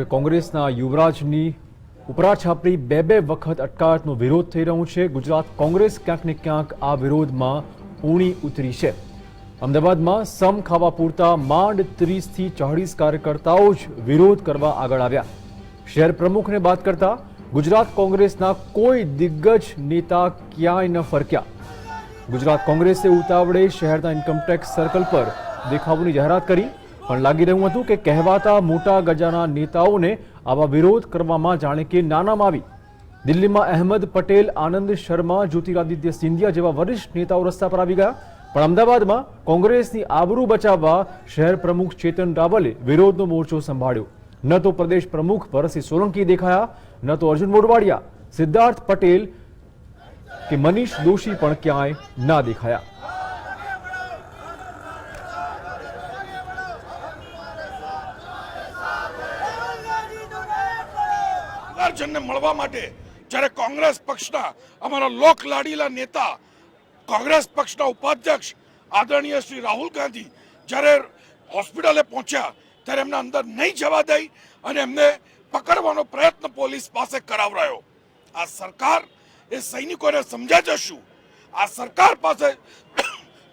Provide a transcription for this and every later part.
કે કોંગ્રેસના યુવરાજની ઉપરાછાપરી બે બે વખત અટકાયતનો વિરોધ થઈ રહ્યો છે. ગુજરાત કોંગ્રેસ ક્યાંક ને ક્યાંક આ વિરોધમાં ઊણી ઉતરી છે. અમદાવાદમાં સમ ખાવા પૂરતા માંડ ત્રીસથી ચાળીસ કાર્યકર્તાઓ જ વિરોધ કરવા આગળ આવ્યા. શહેર પ્રમુખને વાત કરતા ગુજરાત કોંગ્રેસના કોઈ દિગ્ગજ નેતા ક્યાંય ન ફરક્યા. ગુજરાત કોંગ્રેસે ઉતાવળે શહેરના ઇન્કમટેક્સ સર્કલ પર દેખાવોની જાહેરાત કરી. પણ લાગી રહ્યું હતું કે કહેવાતા મોટા ગજાના નેતાઓને આવા વિરોધ કરવામાં જાણે કે નાનામાં આવી. દિલ્હીમાં અહેમદ પટેલ, આનંદ શર્મા, જ્યોતિરાદિત્ય સિંધિયા જેવા વરિષ્ઠ નેતાઓ રસ્તા પર આવી ગયા. પણ અમદાવાદમાં કોંગ્રેસની આબરૂ બચાવવા શહેર પ્રમુખ ચેતન રાવલે વિરોધનો મોરચો સંભાળ્યો. ન તો પ્રદેશ પ્રમુખ ભરતસિંહ સોલંકી દેખાયા, ન તો અર્જુન મોડવાડિયા સિદ્ધાર્થ પટેલ કે મનીષ દોશી પણ ક્યાંય ના દેખાયા. અર્જનને મળવા માટે જ્યારે કોંગ્રેસ પક્ષના અમારા લોક લાડીલા નેતા, કોંગ્રેસ પક્ષના ઉપાધ્યક્ષ આદરણીય શ્રી રાહુલ ગાંધી જ્યારે હોસ્પિટલે પહોંચ્યા ત્યારે એમને અંદર નહીં જવા દઈ અને એમને પકડવાનો પ્રયત્ન પોલીસ પાસે કરાવરાયો. આ સરકાર એ સૈનિકોને સમજ્યા જશું. આ સરકાર પાસે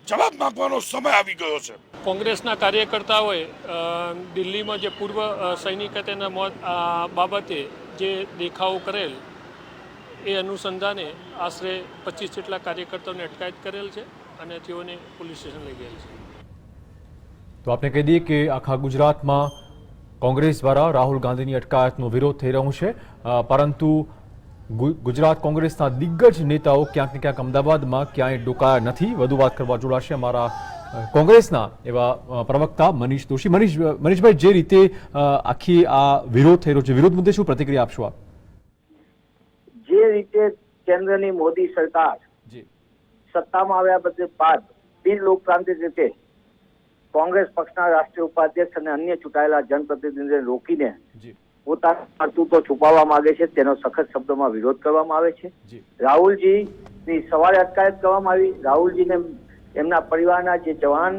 જવાબ માંગવાનો સમય આવી ગયો છે. કોંગ્રેસના કાર્યકર્તાઓએ દિલ્હીમાં જે પૂર્વ સૈનિક તેના મોત બાબતે જે દેખાવો કરેલ, એ અનુસંધાને આશરે પચીસ જેટલા કાર્યકર્તાઓને અટકાયત કરેલ છે અને તેઓને પોલીસ સ્ટેશન લઈ ગયેલ છે. તો આપણે કહી દઈએ કે આખા ગુજરાતમાં કોંગ્રેસ દ્વારા રાહુલ ગાંધીની અટકાયતનો વિરોધ થઈ રહ્યો છે. પરંતુ ગુજરાત કોંગ્રેસના દિગ્ગજ નેતાઓ ક્યાંક ને ક્યાંક અમદાવાદમાં ક્યાંય ડોકાયા નથી. વધુ વાત કરવા જોડાશે અમારા કોંગ્રેસના એવા પ્રવક્તા મનીષ દોશી. મનીષ મનીષભાઈ જે રીતે આખી આ વિરોધ થઈ રહ્યો છે વિરોધ મુદ્દે શું પ્રતિક્રિયા આપશો આપ? જે રીતે કેન્દ્રની મોદી સરકાર સત્તામાં આવ્યા પછી બાદ બિન લોકતાંત્રિક રીતે કોંગ્રેસ પક્ષના રાષ્ટ્રીય ઉપાધ્યક્ષ અને અન્ય ચૂંટાયેલા જનપ્રતિનિધિને રોકીને પોતાના કરતૂતો છુપાવવા માંગે છે તેનો સખત શબ્દોમાં વિરોધ કરવામાં આવે છે. રાહુલજી ની સવારે અટકાયત કરવામાં આવી. રાહુલજીને એમના પરિવારના જે જવાન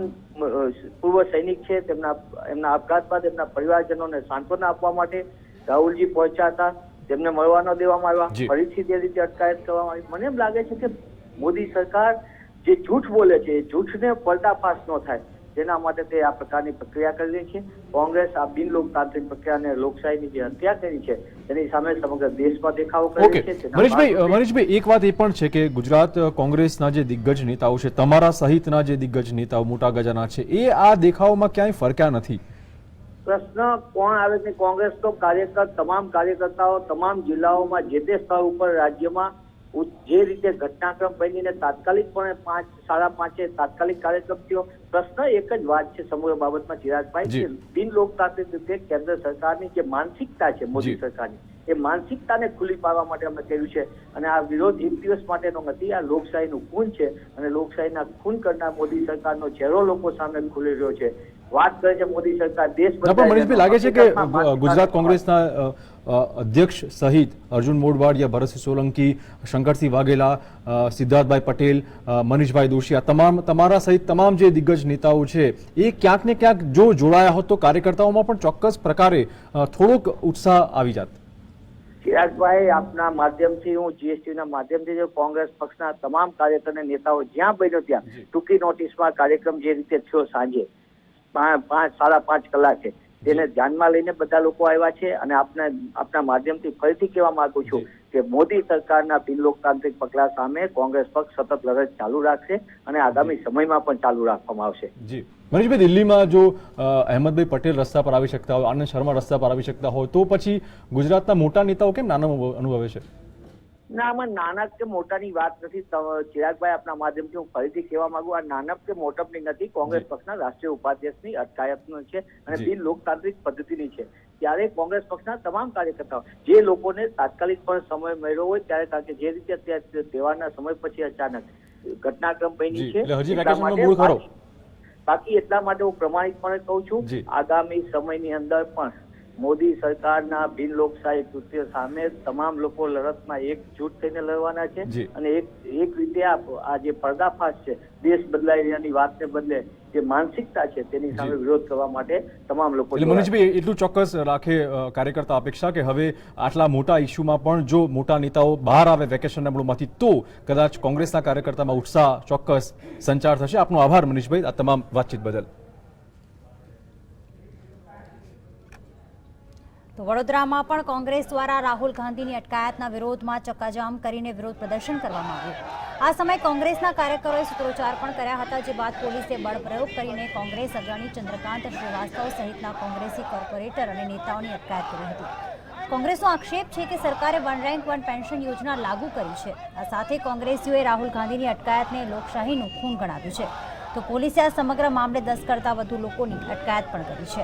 પૂર્વ સૈનિક છે તેમના એમના આપઘાત બાદ એમના પરિવારજનોને સાંત્વના આપવા માટે રાહુલજી પહોંચ્યા હતા. તેમને મળવા ન દેવામાં આવ્યા. ફરીથી તે રીતે અટકાયત કરવામાં આવી. મને એમ લાગે છે કે મોદી સરકાર જે જૂઠ બોલે છે એ જૂઠને પર્દાફાશ ન થાય. તેના માટે તે આ પ્રકારની પ્રક્રિયા કરી રહી છે. કોંગ્રેસ આ બિન લોકતાંત્રિક પ્રક્રિયાને લોકશાહીની જે હત્યા કરી છે તેની સામે સમગ્ર દેશમાં દેખાવો કરી છે. મનીષભાઈ મનીષભાઈ એક વાત એ પણ છે કે ગુજરાત કોંગ્રેસના જે દિગ્ગજ નેતાઓ છે તમારા સહિતના જે દિગ્ગજ નેતાઓ મોટા ગજાના છે એ આ દેખાવોમાં ક્યાંય ફરક્યા નથી? પ્રશ્ન કોણ આવે છે? કોંગ્રેસ તો કાર્યકર તમામ કાર્યકર્તાઓ તમામ જિલ્લાઓમાં જે તે સ્થળ ઉપર રાજ્યમાં જે રીતે ઘટનાક્રમ બનીને તાત્કાલિકપણે પાંચ સાડા પાંચે તાત્કાલિક કાર્યક્રમ થયો પ્રશ્ન એક જ વાત છે સમગ્ર બાબતમાં ચિરાગભાઈ. કે બિન લોકતાંત્રિક રીતે કેન્દ્ર સરકારની જે માનસિકતા છે મોદી સરકારની એ માનસિકતાને ખુલ્લી પાડવા માટે અમે કર્યું છે. અને આ વિરોધ એક દિવસ માટેનો નથી આ લોકશાહીનું ખૂન છે અને લોકશાહીના ખૂન કરનાર મોદી સરકારનો ચહેરો લોકો સામે ખુલી રહ્યો છે. વાત કરે છે મોદી સરકાર દેશ મનીષભાઈ લાગે છે કે ગુજરાત કોંગ્રેસના અધ્યક્ષ સહિત અર્જુન મોઢવાડિયા ભરતસિંહ સોલંકી શંકરસિંહ વાઘેલા સિદ્ધાર્થભાઈ પટેલ મનીષભાઈ દોશી આ તમામ તમારા સહિત તમામ જે દિગ્ગજ નેતાઓ છે એ ક્યાંક ને ક્યાંક જો જોડાયા હોત તો કાર્યકર્તાઓમાં પણ ચોક્કસ પ્રકારે થોડોક ઉત્સાહ આવી જાત. ચિરાગભાઈ આપના માધ્યમથી હું જીએસટી ના માધ્યમથી જો કોંગ્રેસ પક્ષના તમામ કાર્યકર અને નેતાઓ જ્યાં બન્યો ત્યાં ટૂંકી નોટિસમાં કાર્યક્રમ જે રીતે થયો સાંજે પાંચ સાડા પાંચ કલાકે તેને ધ્યાનમાં લઈને બધા લોકો આવ્યા છે અને આપના આપના માધ્યમથી ફરીથી કહેવા માંગુ છું. કે મોદી સરકારના બિન લોકતાંત્રિક પગલા સામે કોંગ્રેસ પક્ષ સતત લડત ચાલુ રાખશે અને આગામી સમયમાં પણ ચાલુ રાખવામાં આવશે. જી. મનીષભાઈ દિલ્હીમાં જો અહેમદભાઈ પટેલ રસ્તા પર આવી શકતા હોય આનંદ શર્મા રસ્તા પર આવી શકતા હોય તો પછી ગુજરાતના મોટા નેતાઓ કેમ નાના અનુભવ- અનુભવે છે? ના આમાં નાના કે મોટાની વાત નથી. ચિરાગભાઈ આપના માધ્યમથી હું ફરીથી કહેવા માંગુ આ નાનક કે મોટપની નથી કોંગ્રેસ પક્ષના રાષ્ટ્રીય ઉપાધ્યક્ષની અટકાયતનો છે અને. બિન લોકતાંત્રિક પદ્ધતિની છે. ત્યારે કોંગ્રેસ પક્ષના તમામ કાર્યકર્તાઓ જે લોકોને તાત્કાલિક પણ સમય મળ્યો હોય ત્યારે કારણ કે જે રીતે અત્યારે તહેવારના સમય પછી અચાનક ઘટનાક્રમ બની છે બાકી એટલા માટે હું પ્રમાણિકપણે કહું છું આગામી સમયની અંદર પણ મોદી સરકારના બિન લોકશાહી કૃત્ય સામે તમામ લોકો લડતમાં એકજૂટ થઈને લડવાના છે અને એક એક રીતે આ જે પર્દાફાશ છે દેશ બદલાઈ રહ્યાની વાતને બદલે જે માનસિકતા છે તેની સામે વિરોધ કરવા માટે તમામ લોકો એટલે મનીષભાઈ એટલું ચોક્કસ રાખે કાર્યકર્તા અપેક્ષા કે હવે આટલા મોટા ઇસ્યુમાં પણ જો મોટા નેતાઓ બહાર આવે વેકેશનના મૂળમાંથી તો કદાચ કોંગ્રેસના કાર્યકર્તામાં ઉત્સાહ ચોક્કસ સંચાર થશે. આપનો આભાર મનીષભાઈ આ તમામ વાતચીત બદલ. તો વડોદરામાં પણ કોંગ્રેસ દ્વારા રાહુલ ગાંધીની અટકાયતના વિરોધમાં ચક્કાજામ કરીને વિરોધ પ્રદર્શન કરવામાં આવ્યું. આ સમયે કોંગ્રેસના કાર્યકરોએ સૂત્રોચ્ચાર પણ કર્યા હતા, જે બાદ પોલીસે બળપ્રયોગ કરીને કોંગ્રેસ અગ્રણી ચંદ્રકાંત શ્રીવાસ્તવ સહિતના કોંગ્રેસી કોર્પોરેટર અને નેતાઓની અટકાયત કરી હતી. કોંગ્રેસનો આક્ષેપ છે કે સરકારે વન રેન્ક વન પેન્શન યોજના લાગુ કરી છે. આ સાથે કોંગ્રેસીઓએ રાહુલ ગાંધીની અટકાયતને લોકશાહીનું ખૂન ગણાવ્યું છે. તો પોલીસે આ સમગ્ર મામલે દસ કરતાં વધુ લોકોની અટકાયત પણ કરી છે.